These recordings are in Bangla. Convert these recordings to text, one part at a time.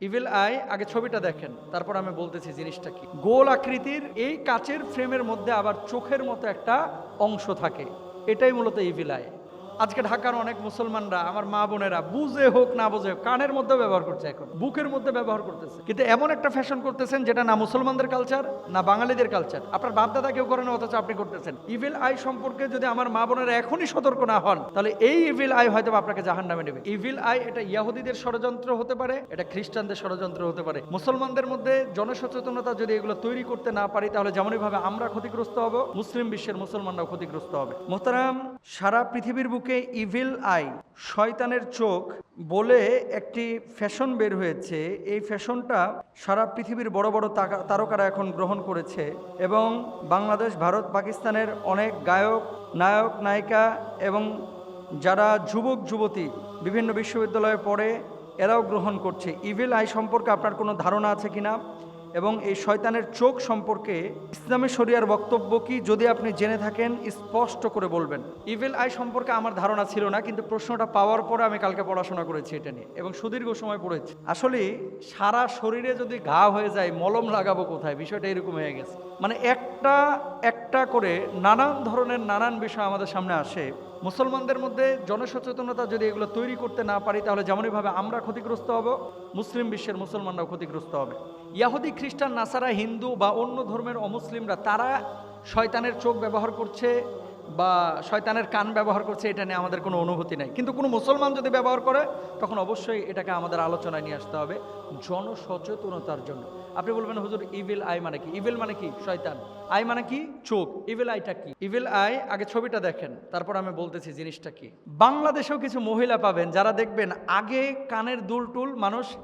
ইভিল আই আগে ছবিটা দেখেন, তারপর আমি বলতেছি জিনিসটা কি। গোল আকৃতির এই কাচের ফ্রেমের মধ্যে আবার চোখের মতো একটা অংশ থাকে, এটাই মূলত ইভিল আই আজকে ঢাকার অনেক মুসলমানরা, আমার মা বোনেরা, বুঝে হোক না বুঝে হোক, কানের মধ্যে ব্যবহার করছে এখন, বুকের মধ্যে ব্যবহার করতেছে। কিন্তু এমন একটা ফ্যাশন করতেছেন যেটা না মুসলমানদের কালচার না বাঙালিদের কালচার আপনার বাপদাদা কেউ করেন অথচ আপনি করতেছেন। ইভিল আই সম্পর্কে যদি আমার মা বোনেরা এখনই সতর্ক না হন, তাহলে এই ইভিল আই হয়তো আপনাকে জাহান নামে নেবে। ইভিল আই এটা ইয়াহুদিদের ষড়যন্ত্র হতে পারে, এটা খ্রিস্টানদের ষড়যন্ত্র হতে পারে। মুসলমানদের মধ্যে জনসচেতনতা যদি এগুলো তৈরি করতে না পারি, তাহলে যেমনই ভাবে আমরা ক্ষতিগ্রস্ত হব, মুসলিম বিশ্বের মুসলমানরাও ক্ষতিগ্রস্ত হবে। মোহতারাম, সারা পৃথিবীর বুকে ইভিল আই শয়তানের চোখ বলে একটি ফ্যাশন বের হয়েছে। এই ফ্যাশনটা সারা পৃথিবীর বড় বড় তারকারা এখন গ্রহণ করেছে এবং বাংলাদেশ, ভারত, পাকিস্তানের অনেক গায়ক, নায়ক, নায়িকা এবং যারা যুবক, যুবতী বিভিন্ন বিশ্ববিদ্যালয়ে পড়ে, এরাও গ্রহণ করছে। ইভিল আই সম্পর্কে আপনার কোনো ধারণা আছে কিনা? এবং এই শয়তানের চোখ সম্পর্কে ইসলামী শরিয়ার বক্তব্য কি যদি আপনি জেনে থাকেন, স্পষ্ট করে বলবেন। ইভেল আই সম্পর্কে আমার ধারণা ছিল না, কিন্তু প্রশ্নটা পাওয়ার পরে আমি কালকে পড়াশোনা করেছি এটা নিয়ে, এবং সুদীর্ঘ সময় পড়েছি। আসলে সারা শরীরে যদি ঘা হয়ে যায়, মলম লাগাবো কোথায়? বিষয়টা এরকম হয়ে গেছে। মানে একটা একটা করে নানান ধরনের, নানান বিষয় আমাদের সামনে আসে। মুসলমানদের মধ্যে জনসচেতনতা যদি এগুলো তৈরি করতে না পারি, তাহলে যেমনইভাবে আমরা ক্ষতিগ্রস্ত হব, মুসলিম বিশ্বের মুসলমানরাও ক্ষতিগ্রস্ত হবে। ইয়াহুদি, খ্রিস্টান, নাসারা, হিন্দু বা অন্য ধর্মের অমুসলিমরা, তারা শয়তানের চোখ ব্যবহার করছে বা শয়তানের কান ব্যবহার করছে, এটা নিয়ে আমাদের কোনো অনুভূতি নাই। কিন্তু কোনো মুসলমান যদি ব্যবহার করে, তখন অবশ্যই এটাকে আমাদের আলোচনায় নিয়ে আসতে হবে জনসচেতনতার জন্য। আপনি বলবেন, হুজুর ইভিল আই মানে কি? ইভিল মানে কি? শয়তান। আই মানে কি? চোখ। ইভিল আইটা কি? ইভিল আই আগে ছবিটা দেখেন, তারপর আমি বলতেছি জিনিসটা কি। বাংলাদেশেও কিছু মহিলা পাবেন যারা দেখবেন আগে কানের দুল টুল মানুষ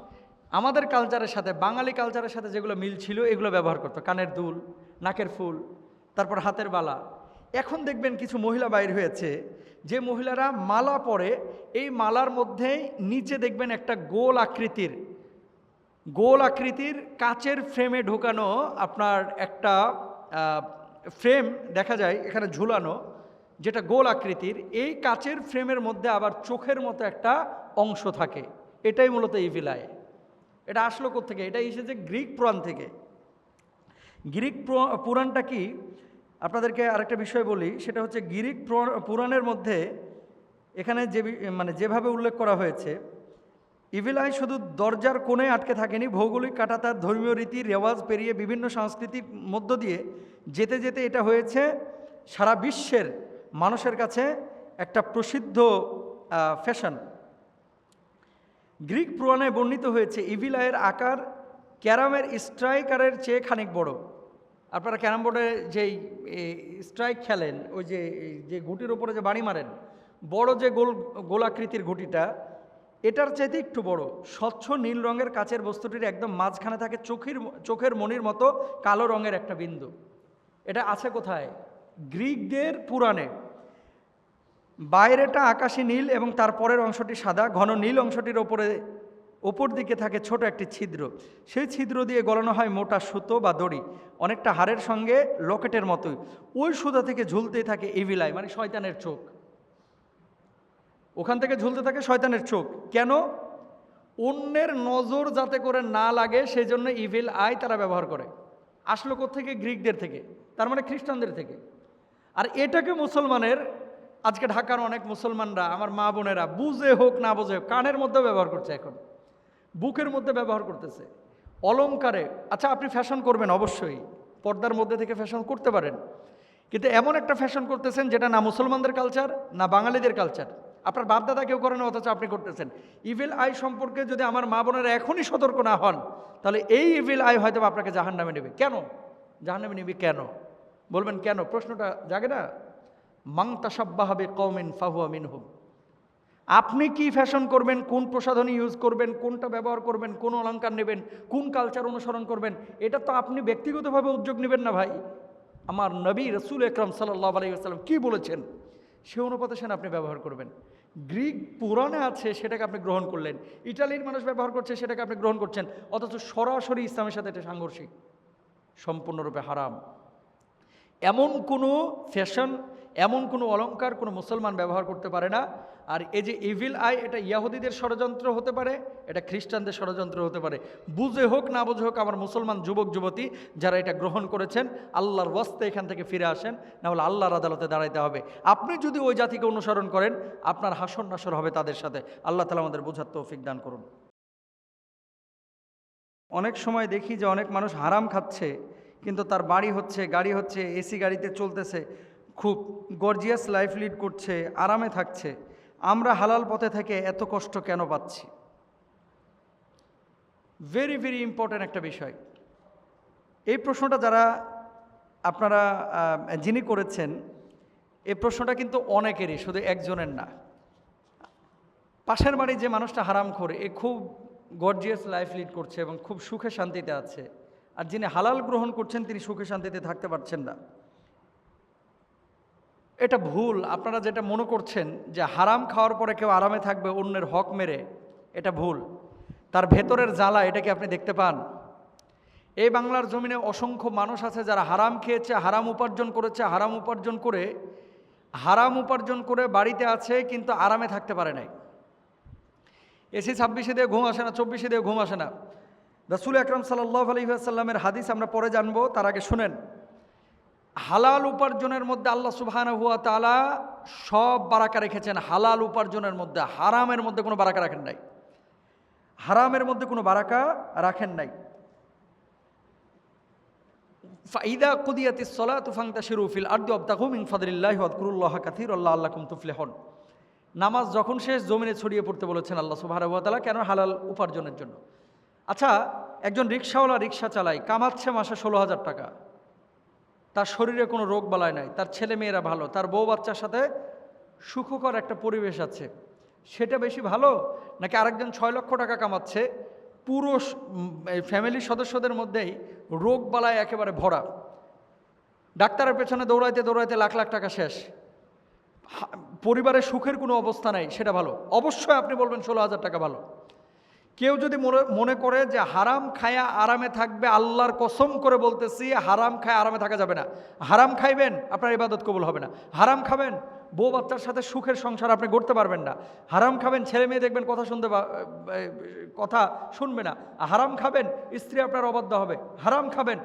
আমাদের কালচারের সাথে, বাঙালি কালচারের সাথে যেগুলো মিল ছিল, এগুলো ব্যবহার করতো। কানের দুল, নাকের ফুল, তারপর হাতের বালা। এখন দেখবেন কিছু মহিলা বাইর হয়েছে। যে মহিলারা মালা পরে, এই মালার মধ্যে নিচে দেখবেন একটা গোল আকৃতির গোল আকৃতির কাচের ফ্রেমে ঢোকানো আপনার একটা ফ্রেম দেখা যায়, এখানে ঝুলানো, যেটা গোল আকৃতির। এই কাচের ফ্রেমের মধ্যে আবার চোখের মতো একটা অংশ থাকে। এটাই মূলত ইভিলায়। এটা আসলো থেকে এটা এসেছে গ্রিক পুরাণ থেকে। গ্রিক পুরাণটা কি? আপনাদেরকে আরেকটা বিষয় বলি, সেটা হচ্ছে গ্রিক পুরা- পুরাণের মধ্যে এখানে যে মানে যেভাবে উল্লেখ করা হয়েছে, ইভিলাই শুধু দরজার কোণে আটকে থাকেনি, ভৌগোলিক কাটাতার, ধর্মীয় রীতি, রেওয়াজ পেরিয়ে বিভিন্ন সংস্কৃতির মধ্য দিয়ে যেতে যেতে এটা হয়েছে সারা বিশ্বের মানুষের কাছে একটা প্রসিদ্ধ ফ্যাশন। গ্রিক পুরাণে বর্ণিত হয়েছে ইভিলায়ের আকার ক্যারামের স্ট্রাইকারের চেয়ে খানিক বড়। আপনারা ক্যারাম বোর্ডে যেই স্ট্রাইক খেলেন, ওই যে যে ঘুটির ওপরে যে বাড়ি মারেন, বড় যে গোল, গোলাকৃতির ঘুটিটা, এটার চাইতে একটু বড়। স্বচ্ছ নীল রঙের কাচের বস্তুটির একদম মাঝখানে থাকে চোখের চোখের মনির মতো কালো রঙের একটা বিন্দু। এটা আছে কোথায়? গ্রিকদের পুরাণে। বাইরেটা আকাশি নীল এবং তার পরের অংশটি সাদা, ঘন নীল অংশটির ওপরে ওপর দিকে থাকে ছোট একটি ছিদ্র। সেই ছিদ্র দিয়ে গলানো হয় মোটা সুতো বা দড়ি। অনেকটা হাড়ের সঙ্গে লকেটের মতোই। ওই সুতা থেকে ঝুলতেই থাকে ইভিলাই মানে শয়তানের চোখ। ওখান থেকে ঝুলতে থাকে শয়তানের চোখ। কেন? অন্যের নজর যাতে করে না লাগে সেই জন্য ইভিল আই তারা ব্যবহার করে। আসলো থেকে গ্রিকদের থেকে, তার মানে খ্রিস্টানদের থেকে। আর এটাকে মুসলমানের, আজকে ঢাকার অনেক মুসলমানরা, আমার মা বোনেরা বুঝে হোক না বুঝে হোক, কানের মধ্যেও ব্যবহার করছে এখন। বুকের মধ্যে ব্যবহার করতেছে। অলংকারে আচ্ছা আপনি ফ্যাশন করবেন অবশ্যই। পর্দার মধ্যে থেকে ফ্যাশন করতে পারেন। কিন্তু এমন একটা ফ্যাশন করতেছেন যেটা না মুসলমানদের কালচার না বাঙালিদের কালচার আপনার বাপদাদা কেউ করেন, অথচ আপনি করতেছেন। ইভিল আই সম্পর্কে যদি আমার মা বোনেরা এখনই সতর্ক না হন, তাহলে এই ইভিল আই হয়তো আপনাকে জাহান নামে নেবে। কেন? জাহান নামে নেবে কেন? বলবেন কেন? প্রশ্নটা জাগে না? মাং তাসাব্বাহাবে কৌমিন ফাহুয়া মিনহুম। আপনি কি ফ্যাশন করবেন, কোন প্রসাধনী ইউজ করবেন, কোনটা ব্যবহার করবেন, কোন অলঙ্কার নেবেন, কোন কালচার অনুসরণ করবেন, এটা তো আপনি ব্যক্তিগতভাবে উদ্যোগ নেবেন না ভাই। আমার নবী রসুল একরম সাল্লাহ আলাইসাল্লাম কী বলেছেন? সে অনুপাতে সেন আপনি ব্যবহার করবেন। গ্রিক পুরাণে আছে সেটাকে আপনি গ্রহণ করলেন, ইটালির মানুষ ব্যবহার করছে সেটাকে আপনি গ্রহণ করছেন, অথচ সরাসরি ইসলামের সাথে এটা সাংঘর্ষিক, সম্পূর্ণরূপে হারাম। এমন কোনো ফ্যাশন এমন কোনো অলঙ্কার কোনো মুসলমান ব্যবহার করতে পারে না আর এই যে ইভিল আই এটা ইয়াহুদিদের ষড়যন্ত্র হতে পারে, এটা খ্রিস্টানদের ষড়যন্ত্র হতে পারে। বুঝে হোক, না বুঝে হোক, আমার মুসলমান যুবক, যুবতী, যারা এটা গ্রহণ করেছেন, আল্লাহর বস্তে এখান থেকে ফিরে আসেন, না হলে আল্লাহর আদালতে দাঁড়াইতে হবে। আপনি যদি ওই জাতিকে অনুসরণ করেন, আপনার হাসন নাসর হবে তাদের সাথে। আল্লাহ তালা আমাদের বোঝার তৌফিক দান করুন। অনেক সময় দেখি যে অনেক মানুষ হারাম খাচ্ছে, কিন্তু তার বাড়ি হচ্ছে, গাড়ি হচ্ছে, এসি গাড়িতে চলতেছে, খুব গর্জিয়াস লাইফ লিড করছে, আরামে থাকছে। আমরা হালাল পথে থেকে এত কষ্ট কেন পাচ্ছি? ভেরি ভেরি ইম্পর্ট্যান্ট একটা বিষয়। এই প্রশ্নটা যারা আপনারা যিনি করেছেন, এই প্রশ্নটা কিন্তু অনেকেরই, শুধু একজনের না। পাশের বাড়ি যে মানুষটা হারাম করে এ খুব গর্জিয়াস লাইফ লিড করছে এবং খুব সুখে শান্তিতে আছে। আর যিনি হালাল গ্রহণ করছেন, তিনি সুখে শান্তিতে থাকতে পারছেন না। এটা ভুল। আপনারা যেটা মনে করছেন যে হারাম খাওয়ার পরে কেউ আরামে থাকবে, অন্যের হক মেরে, এটা ভুল। তার ভেতরের জ্বালা, এটা কি আপনি দেখতে পান? এই বাংলার জমিনে অসংখ্য মানুষ আছে যারা হারাম খেয়েছে, হারাম উপার্জন করেছে, হারাম উপার্জন করে, হারাম উপার্জন করে বাড়িতে আছে, কিন্তু আরামে থাকতে পারে নাই। এসি ছাব্বিশে দিয়ে ঘুম আসে না, চব্বিশে দিয়ে ঘুম আসে না। রসুল আকরম সাল্লাহ আলহিহাসাল্লামের হাদিস আমরা পরে জানব, তার আগে শুনেন। হালাল উপার্জনের মধ্যে আল্লাহ সুবহান হুয়া তালা সব বারাকা রেখেছেন। হালাল উপার্জনের মধ্যে, হারামের মধ্যে কোনো বারাকা রাখেন নাই। হারামের মধ্যে কোনো বারাকা রাখেন নাই। ফাইদা কুদিয়াতি সলা তুফাংতা শিরুফিল আর্দি অবতাহু মিন ফাদলিল্লাহ ওয়াদকুরুল্লাহ কাথির আল্লাহ আল্লাকুম তুফলেহন। নামাজ যখন শেষ, জমিনে ছড়িয়ে পড়তে বলেছেন আল্লাহ তাআলা কেন হালাল উপার্জনের জন্য। আচ্ছা একজন রিক্সাওয়ালা রিক্সা চালায়, কামাচ্ছে মাসে ষোলো হাজার টাকা। তার শরীরে কোনো রোগ বালায় নাই, তার ছেলে মেয়েরা ভালো, তার বউ বাচ্চার সাথে সুখকর একটা পরিবেশ আছে। সেটা বেশি ভালো? নাকি আরেকজন ছয় লক্ষ টাকা কামাচ্ছে, পুরো ফ্যামিলির সদস্যদের মধ্যেই রোগ বালায় একেবারে ভরা। ডাক্তারের পেছনে দৌড়াইতে দৌড়াইতে লাখ লাখ টাকা শেষ। পরিবারের সুখের কোনো অবস্থা নাই, সেটা ভালো। অবশ্যই আপনি বলবেন ষোলো হাজার টাকা ভালো। কেউ যদি মনে- করে যে হারাম খায়া আরামে থাকবে, আল্লাহর কসম করে বলতেছি, হারাম খায় আরামে থাকা যাবে না। হারাম খাইবেন, আপনার ইবাদত কবুল হবে না। হারাম খাবেন, বউ বাচ্চার সাথে সুখের সংসার আপনি গড়তে পারবেন না। হারাম খাবেন, ছেলে মেয়ে দেখবেন কথা শুনতে কথা শুনবে না। হারাম খাবেন, স্ত্রী আপনার অবাধ্য হবে। হারাম খাবেন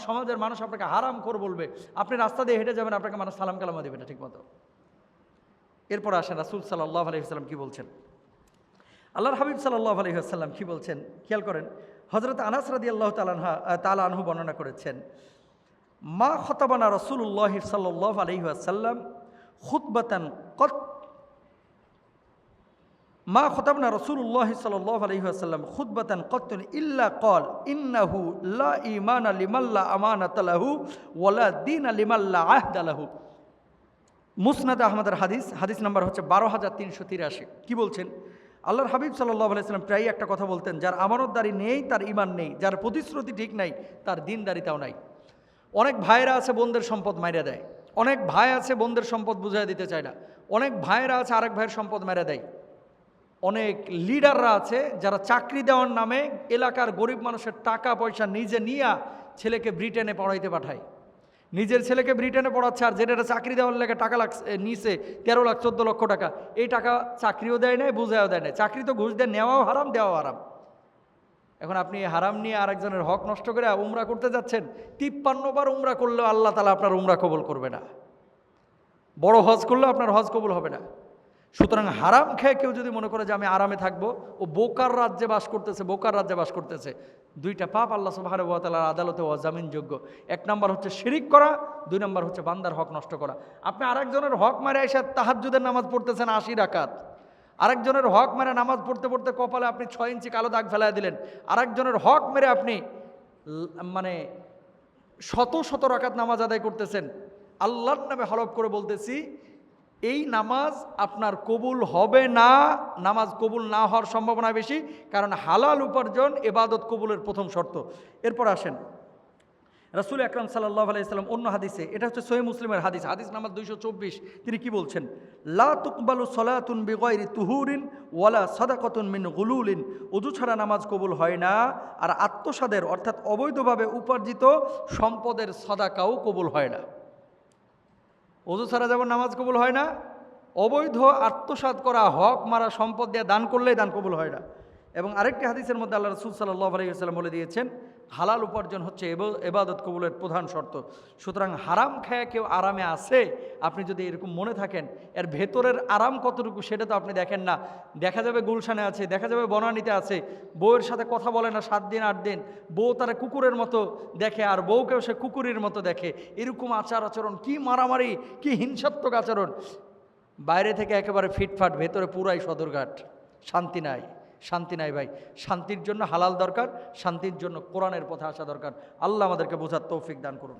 সমাজের মানুষ আপনাকে হারাম কর বলবে। আপনি রাস্তা দিয়ে হেঁটে যাবেন, আপনাকে মানুষ সালাম কালামা দেবে না ঠিক মতো এরপর আসেন রাসুল সাল্লাহ আলহিহাল্লাম কি বলছেন? আল্লাহর হাবিব সাল্লাহ আলহিহাল্লাম কি বলছেন? খেয়াল করেন হজরত আনাস রাদি আল্লাহ তালানহা তালা আনহু বর্ণনা করেছেন, মা খতাবানা রসুল্লাহ সাল্লাহ আলহিহাসাল্লাম খুতবাতান কত মা খতাবনা রসুল্লাহ সাল্লাহ আলহিহাসাল্লাম খুতবাতান কত্তুন ইল্লা কল ইন্নাহু লা ইমান লিমাল্লা আমানাতালাহু ওয়ালা দিন লিমাল্লা আহদালাহু মুসনাদ আহমদের হাদিস হাদিস নাম্বার হচ্ছে বারো হাজার তিনশো তিরাশি। কী বলছেন? আল্লাহর হাবিব সাল্লাহ আলাইসাল্লাম প্রায় একটা কথা বলতেন, যার আমানতদারি নেই, তার ইমান নেই, যার প্রতিশ্রুতি ঠিক নাই, তার দিনদারিতাও নাই। অনেক ভাইরা আছে বোনদের সম্পদ মাইরা দেয়, অনেক ভাই আছে বোনদের সম্পদ বুঝাই দিতে চায় না, অনেক ভাইরা আছে আরেক ভাইয়ের সম্পদ মেরে দেয়। অনেক লিডাররা আছে যারা চাকরি দেওয়ার নামে এলাকার গরিব মানুষের টাকা পয়সা নিজে নিয়ে ছেলেকে ব্রিটেনে পড়াইতে পাঠায়। নিজের ছেলেকে ব্রিটেনে পড়াচ্ছে আর যেটা চাকরি দেওয়ার লেগে টাকা লাগছে নিছে, তেরো লাখ, চোদ্দ লক্ষ টাকা। এই টাকা চাকরিও দেয় নাই, বুঝায়ও দেয় নাই। চাকরি তো ঘুষ দেয়, নেওয়াও হারাম, দেওয়াও হারাম। এখন আপনি হারাম নিয়ে আরেকজনের হক নষ্ট করে উমরা করতে যাচ্ছেন তিপ্পান্নবার উমরা করলেও আল্লাহ তালা আপনার উমরা কবল করবে না। বড় হজ করলেও আপনার হজ কবল হবে না। সুতরাং হারাম খেয়ে কেউ যদি মনে করে যে আমি আরামে থাকব, ও বোকার রাজ্যে বাস করতেছে, বোকার রাজ্যে বাস করতেছে, দুইটা পাপ আল্লাহ সুবাহানুয়াতালার আদালতে অজামিনযোগ্য এক নম্বর হচ্ছে শিরিক করা, দুই নম্বর হচ্ছে বান্দার হক নষ্ট করা। আপনি আরেকজনের হক মারে এসে তাহাজুদের নামাজ পড়তেছেন আশি রাকাত। আরেকজনের হক মেরে নামাজ পড়তে পড়তে কপালে আপনি ছয় ইঞ্চি কালো দাগ ফেলাই দিলেন। আরেকজনের হক মেরে আপনি মানে শত শত রাকাত নামাজ আদায় করতেছেন। আল্লাহর নামে হলফ করে বলতেছি এই নামাজ আপনার কবুল হবে না, নামাজ কবুল না হওয়ার সম্ভাবনা বেশি, কারণ হালাল উপার্জন এবাদত কবুলের প্রথম শর্ত। এরপর আসেন। রাসুল আকরাম সাল্লাহ আলাইসাল্লাম অন্য হাদিসে, এটা হচ্ছে সহি মুসলিমের হাদিস হাদিস নাম্বার দুইশো চব্বিশ, তিনি কি বলছেন? লা তুকবালু সলাতুন বিগয়রি তুহুরিন ওয়ালা সদাকতুন মিন গুলুলিন। অজু ছাড়া নামাজ কবুল হয় না, আর আত্মসাদের অর্থাৎ অবৈধভাবে উপার্জিত সম্পদের সদাকাও কবুল হয় না। অজু ছাড়া যেমন নামাজ কবুল হয় না, অবৈধ আত্মসাত করা হক মারা সম্পদ দিয়ে দান করলেই দান কবুল হয় না। এবং আরেকটি হাদিসের মধ্যে আল্লাহ রসুল সাল্লাহ আলাইসাল্লাম বলে দিয়েছেন, হালাল উপার্জন হচ্ছে এব- এবাদত কবুলের প্রধান শর্ত। সুতরাং হারাম খায়া কেউ আরামে আছে? আপনি যদি এরকম মনে থাকেন, এর ভেতরের আরাম কতটুকু সেটা তো আপনি দেখেন না। দেখা যাবে গুলশানে আছে, দেখা যাবে বনানীতে আছে, বউয়ের সাথে কথা বলে না সাত দিন, আট দিন, বউ তারা কুকুরের মতো দেখে আর বউকেও সে কুকুরের মতো দেখে। এরকম আচার আচরণ, কি মারামারি, কি হিংসাত্মক আচরণ। বাইরে থেকে একেবারে ফিটফাট, ভেতরে পুরাই সদরঘাট, শান্তি নাই। শান্তি নাই ভাই। শান্তির জন্য হালাল দরকার, শান্তির জন্য কোরআনের পথে আসা দরকার। আল্লাহ আমাদেরকে বোঝার তৌফিক দান করুন।